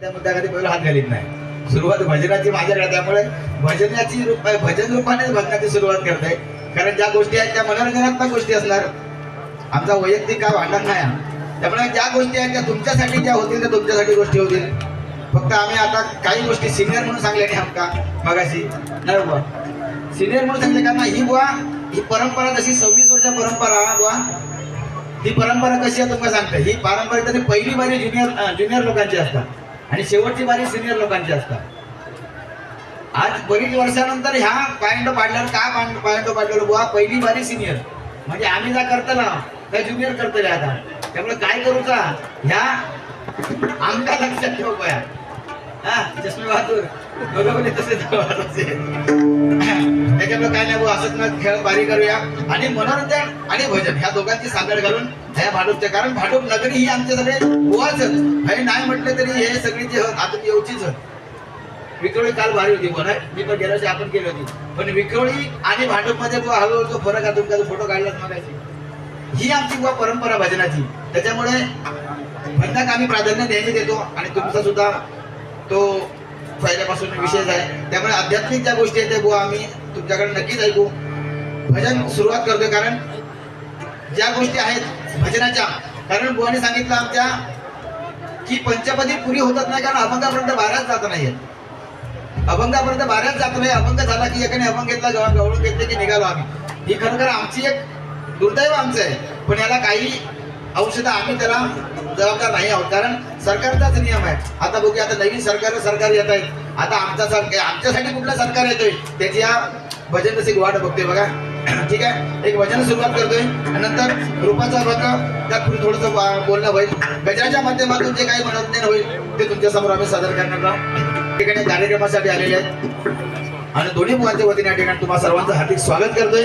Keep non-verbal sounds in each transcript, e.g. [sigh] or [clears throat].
त्या मुद्द्याकडे पहिला हात घालीत नाही. सुरुवात भजनाची माझ्याकडे त्यामुळे भजनाची रूप भजन रूपानेच भजनाची सुरुवात करते कारण ज्या गोष्टी आहेत त्या मनोरंजनात्मक गोष्टी असणार. आमचा वैयक्तिक काय भांडण नाही त्यामुळे ज्या गोष्टी आहेत त्या तुमच्यासाठी ज्या होतील त्या तुमच्यासाठी गोष्टी होतील. फक्त आम्ही आता काही गोष्टी सिनियर म्हणून सांगल्या नाही आमका. मगाशी. नाही बुवा. सिनियर म्हणून सांगले कारण ही बुवा ही परंपरा जशी सव्वीस वर्ष परंपरा हा बुवा ही परंपरा कशी आहे तुम्हाला सांगते ही पारंपरिक तरी पहिली बारी ज्युनियर ज्युनियर लोकांची असतात. आणि शेवटची बारी सिनियर लोकांची असतात. आज बरीच वर्षानंतर ह्या पॉइंट पाडल्यावर का पॉइंट पाडल्यावर बुवा? पहिली बारी सिनियर म्हणजे आम्ही जा करतो ना त्या ज्युनियर करतले आता. त्यामुळे काय करूचा ह्या आमका लक्षात ठेव पया हा चष्मे बहादूर बरोबर तसे त्याच्यामुळे काय नाही बुवा असंच ना खेळ बारी करूया. आणि मनोरंजन आणि भजन ह्या दोघांची सांगड घालून ह्या भाडूपच्या कारण भाडूप नगरी ही आमच्या सगळे बुवाच हे नाही म्हटलं तरी हे सगळी जे आता येऊचीच विक्रोळी काल भारी होती पण मी पण गेल्या वर्षी आपण केली होती. पण विक्रोळी आणि भांडूपमध्ये बुवा हळूहळू तो फरक आहे तुमचा फोटो काढलाच मागायची ही आमची बुवा परंपरा भजनाची. त्याच्यामुळे भजनाक आम्ही प्राधान्य द्यायचे देतो आणि तुमचा सुद्धा तो पहिल्यापासून विशेष आहे. त्यामुळे आध्यात्मिक ज्या गोष्टी आहेत त्या बुवा आम्ही तुमच्याकडे नक्कीच ऐकू. भजन सुरुवात करतोय कारण ज्या गोष्टी आहेत भजनाच्या कारण बुवाने सांगितलं आमच्या की पंचपदी पुरी होतात नाही कारण अभंगापर्यंत बाहेरच जात नाही अभंगापर्यंत बाहेरच जात नाही. अभंग झाला की एकाने अभंग घेतला गवळून घेतले की निघालो आम्ही. ही खरोखर आमची एक दुर्दैव आमचं आहे. पण याला काही औषधं आम्ही त्याला जबाबदार नाही आहोत. कारण सरकारचाच नियम आहे. आता बघूया आता नवीन सरकार सरकार येत आहेत. आता आमचा सरकार आमच्यासाठी कुठलं सरकार येतोय? त्याची या भजन तशी वाट बघतोय बघा. [clears throat] ठीक आहे? एक भजन सुरुवात करतोय. आणि नंतर रूपाचा वर्ग त्यात थोडस बोलणं होईल. गजाच्या माध्यमातून जे काही मनोरंजन होईल ते तुमच्यासमोर आम्ही सादर करणार आहोत. ठिकाणी कार्यक्रमासाठी आलेले आहेत. आणि दोन्ही मुलांच्या वतीने या ठिकाणी तुम्हाला सर्वांचं हार्दिक स्वागत करतोय.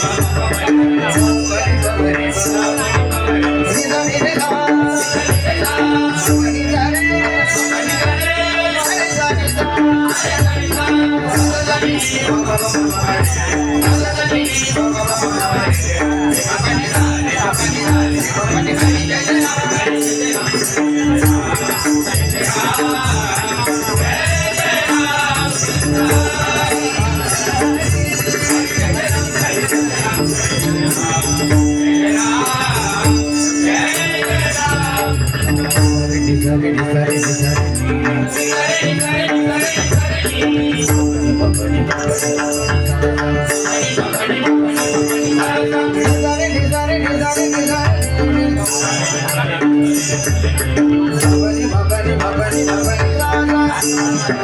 I'm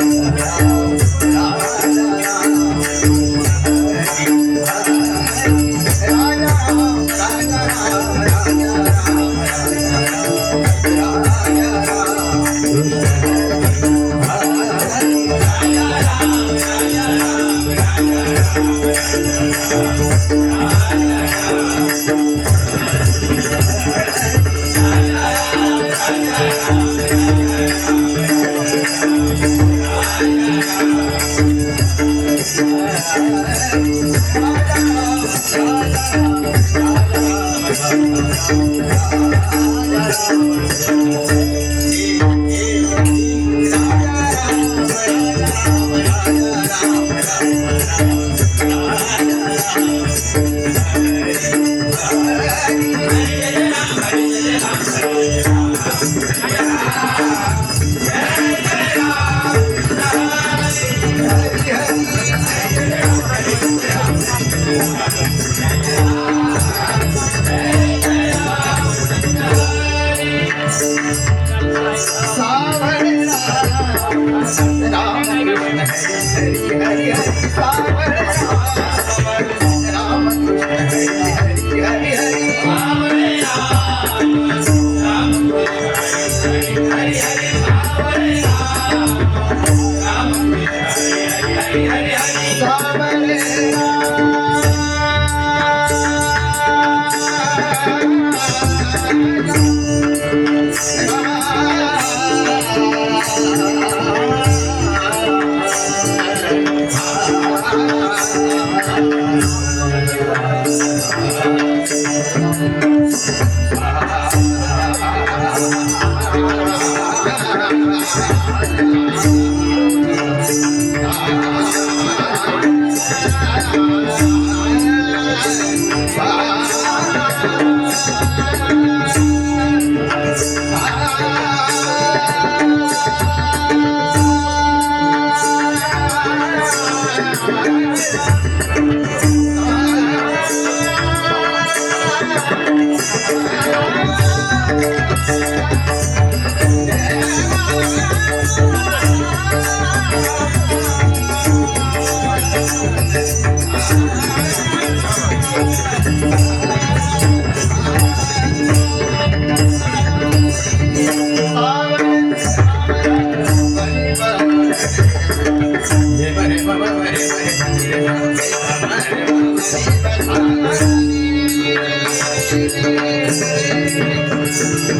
Música Thank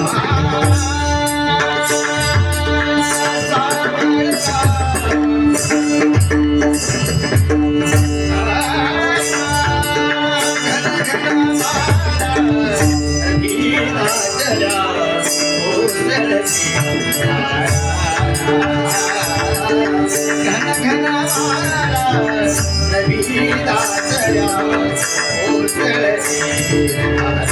Ah बरे बरे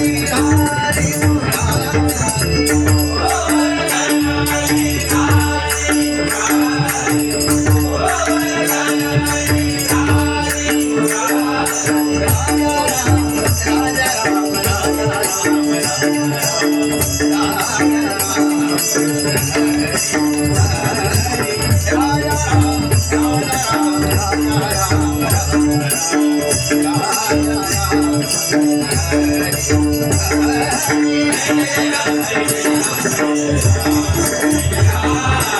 Hare Thank you.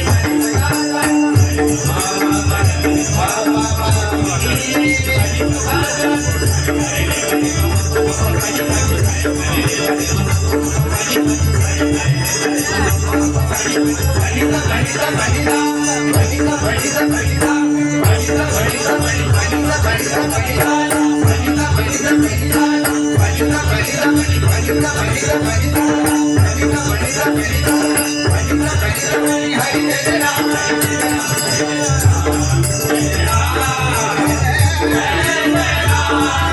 Yeah. Yeah.